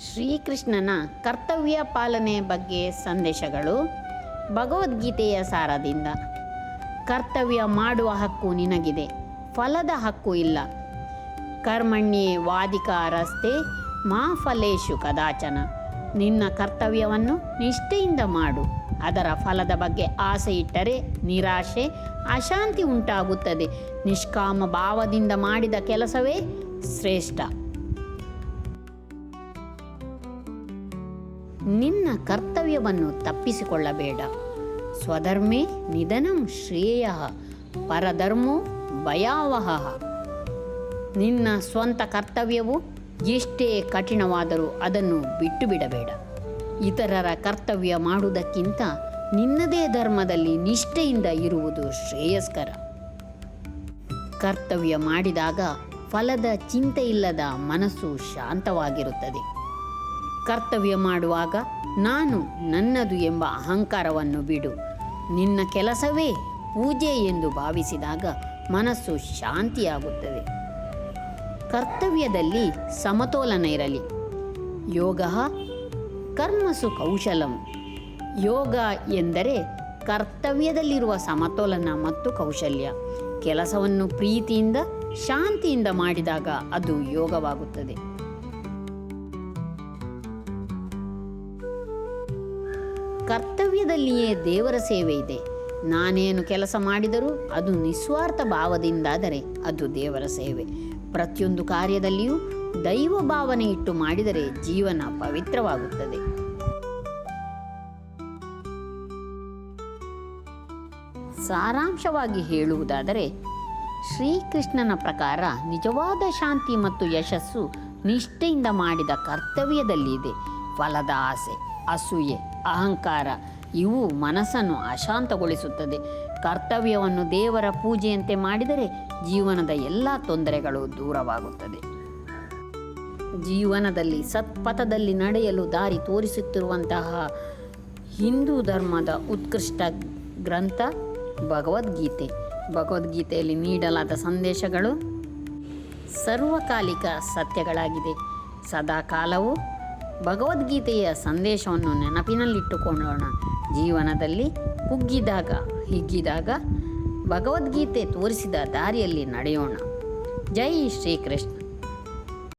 ಶ್ರೀಕೃಷ್ಣನ ಕರ್ತವ್ಯ ಪಾಲನೆ ಬಗ್ಗೆ ಸಂದೇಶಗಳು ಭಗವದ್ಗೀತೆಯ ಸಾರದಿಂದ. ಕರ್ತವ್ಯ ಮಾಡುವ ಹಕ್ಕು ನಿನಗಿದೆ, ಫಲದ ಹಕ್ಕು ಇಲ್ಲ. ಕರ್ಮಣ್ಯೇ ವಾದಿಕಾರಸ್ತೆ ಮಾ ಫಲೇಶು ಕದಾಚನ. ನಿನ್ನ ಕರ್ತವ್ಯವನ್ನು ನಿಷ್ಠೆಯಿಂದ ಮಾಡು. ಅದರ ಫಲದ ಬಗ್ಗೆ ಆಸೆ ಇಟ್ಟರೆ ನಿರಾಶೆ, ಅಶಾಂತಿ ಉಂಟಾಗುತ್ತದೆ. ನಿಷ್ಕಾಮ ಭಾವದಿಂದ ಮಾಡಿದ ಕೆಲಸವೇ ಶ್ರೇಷ್ಠ. ನಿನ್ನ ಕರ್ತವ್ಯವನ್ನು ತಪ್ಪಿಸಿಕೊಳ್ಳಬೇಡ. ಸ್ವಧರ್ಮೇ ನಿಧನಂ ಶ್ರೇಯ, ಪರಧರ್ಮೋ ಭಯಾವಹ. ನಿನ್ನ ಸ್ವಂತ ಕರ್ತವ್ಯವು ಎಷ್ಟೇ ಕಠಿಣವಾದರೂ ಅದನ್ನು ಬಿಟ್ಟು ಬಿಡಬೇಡ ಇತರರ ಕರ್ತವ್ಯ ಮಾಡುವುದಕ್ಕಿಂತ ನಿನ್ನದೇ ಧರ್ಮದಲ್ಲಿ ನಿಷ್ಠೆಯಿಂದ ಇರುವುದು ಶ್ರೇಯಸ್ಕರ. ಕರ್ತವ್ಯ ಮಾಡಿದಾಗ ಫಲದ ಚಿಂತೆ ಇಲ್ಲದ ಮನಸ್ಸು ಶಾಂತವಾಗಿರುತ್ತದೆ. ಕರ್ತವ್ಯ ಮಾಡುವಾಗ ನಾನು ನನ್ನದು ಎಂಬ ಅಹಂಕಾರವನ್ನು ಬಿಡು. ನಿನ್ನ ಕೆಲಸವೇ ಪೂಜೆ ಎಂದು ಭಾವಿಸಿದಾಗ ಮನಸ್ಸು ಶಾಂತಿಯಾಗುತ್ತದೆ. ಕರ್ತವ್ಯದಲ್ಲಿ ಸಮತೋಲನ ಇರಲಿ. ಯೋಗ ಕರ್ಮಸು ಕೌಶಲಂ. ಯೋಗ ಎಂದರೆ ಕರ್ತವ್ಯದಲ್ಲಿರುವ ಸಮತೋಲನ ಮತ್ತು ಕೌಶಲ್ಯ. ಕೆಲಸವನ್ನು ಪ್ರೀತಿಯಿಂದ, ಶಾಂತಿಯಿಂದ ಮಾಡಿದಾಗ ಅದು ಯೋಗವಾಗುತ್ತದೆ. ಕರ್ತವ್ಯದಲ್ಲಿಯೇ ದೇವರ ಸೇವೆ ಇದೆ. ನಾನೇನು ಕೆಲಸ ಮಾಡಿದರೂ ಅದು ನಿಸ್ವಾರ್ಥ ಭಾವದಿಂದಾದರೆ ಅದು ದೇವರ ಸೇವೆ. ಪ್ರತಿಯೊಂದು ಕಾರ್ಯದಲ್ಲಿಯೂ ದೈವ ಭಾವನೆ ಇಟ್ಟು ಮಾಡಿದರೆ ಜೀವನ ಪವಿತ್ರವಾಗುತ್ತದೆ. ಸಾರಾಂಶವಾಗಿ ಹೇಳುವುದಾದರೆ, ಶ್ರೀಕೃಷ್ಣನ ಪ್ರಕಾರ ನಿಜವಾದ ಶಾಂತಿ ಮತ್ತು ಯಶಸ್ಸು ನಿಷ್ಠೆಯಿಂದ ಮಾಡಿದ ಕರ್ತವ್ಯದಲ್ಲಿದೆ. ಫಲದ ಆಸೆ. ಅಸೂಯೆ, ಅಹಂಕಾರ, ಇವು ಮನಸ್ಸನ್ನು ಅಶಾಂತಗೊಳಿಸುತ್ತದೆ. ಕರ್ತವ್ಯವನ್ನು ದೇವರ ಪೂಜೆಯಂತೆ ಮಾಡಿದರೆ ಜೀವನದ ಎಲ್ಲ ತೊಂದರೆಗಳು ದೂರವಾಗುತ್ತದೆ. ಜೀವನದಲ್ಲಿ ಸತ್ಪಥದಲ್ಲಿ ನಡೆಯಲು ದಾರಿ ತೋರಿಸುತ್ತಿರುವಂತಹ ಹಿಂದೂ ಧರ್ಮದ ಉತ್ಕೃಷ್ಟ ಗ್ರಂಥ ಭಗವದ್ಗೀತೆ. ಭಗವದ್ಗೀತೆಯಲ್ಲಿ ನೀಡಲಾದ ಸಂದೇಶಗಳು ಸರ್ವಕಾಲಿಕ ಸತ್ಯಗಳಾಗಿದೆ ಸದಾಕಾಲವೂ ಭಗವದ್ಗೀತೆಯ ಸಂದೇಶವನ್ನು ನೆನಪಿನಲ್ಲಿಟ್ಟುಕೊಳ್ಳೋಣ ಜೀವನದಲ್ಲಿ ಕುಗ್ಗಿದಾಗ ಹಿಗ್ಗಿದಾಗ ಭಗವದ್ಗೀತೆ ತೋರಿಸಿದ ದಾರಿಯಲ್ಲಿ ನಡೆಯೋಣ. ಜೈ ಶ್ರೀಕೃಷ್ಣ.